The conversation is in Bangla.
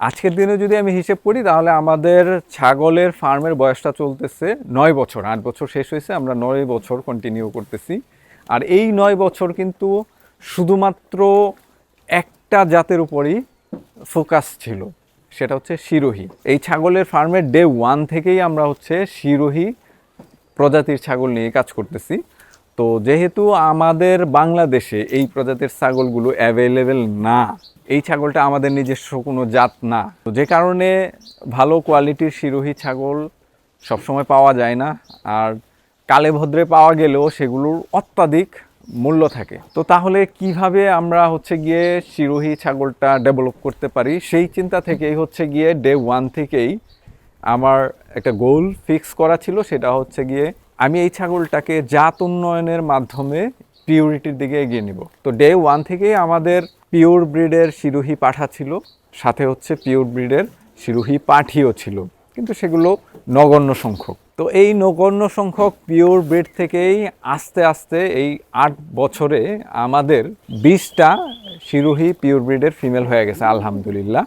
আজকের দিনে যদি আমি হিসেব করি, তাহলে আমাদের ছাগলের ফার্মের বয়সটা চলতেছে নয় বছর, আট বছর শেষ হয়েছে, আমরা নয় বছর কন্টিনিউ করতেছি। আর এই নয় বছর কিন্তু শুধুমাত্র একটা জাতের উপরই ফোকাস ছিল, সেটা হচ্ছে শিরোহী। এই ছাগলের ফার্মের ডে ওয়ান থেকেই আমরা হচ্ছে শিরোহী প্রজাতির ছাগল নিয়ে কাজ করতেছি। তো যেহেতু আমাদের বাংলাদেশে এই প্রজাতির ছাগলগুলো অ্যাভেলেবেল না, এই ছাগলটা আমাদের নিজস্ব কোনো জাত না। তো যে কারণে ভালো কোয়ালিটির শিরোহী ছাগল সবসময় পাওয়া যায় না, আর কালে ভদ্রে পাওয়া গেলেও সেগুলোর অত্যাধিক মূল্য থাকে। তো তাহলে কীভাবে আমরা হচ্ছে গিয়ে শিরোহী ছাগলটা ডেভেলপ করতে পারি? সেই চিন্তা থেকেই হচ্ছে গিয়ে ডে ওয়ান থেকেই আমার একটা গোল ফিক্স করা ছিল, সেটা হচ্ছে গিয়ে আমি এই ছাগলটাকে জাত উন্নয়নের মাধ্যমে পিউরিটির দিকে এগিয়ে নিব। তো ডে ওয়ান থেকেই আমাদের পিওর ব্রিডের শিরোহী পাঠা ছিল, সাথে হচ্ছে পিওর ব্রিডের শিরোহী পাঠিও ছিল, কিন্তু সেগুলো নগণ্য সংখ্যক। তো এই নগণ্য সংখ্যক পিওর ব্রিড থেকেই আস্তে আস্তে এই আট বছরে আমাদের বিশটা শিরোহী পিওর ব্রিডের ফিমেল হয়ে গেছে, আলহামদুলিল্লাহ।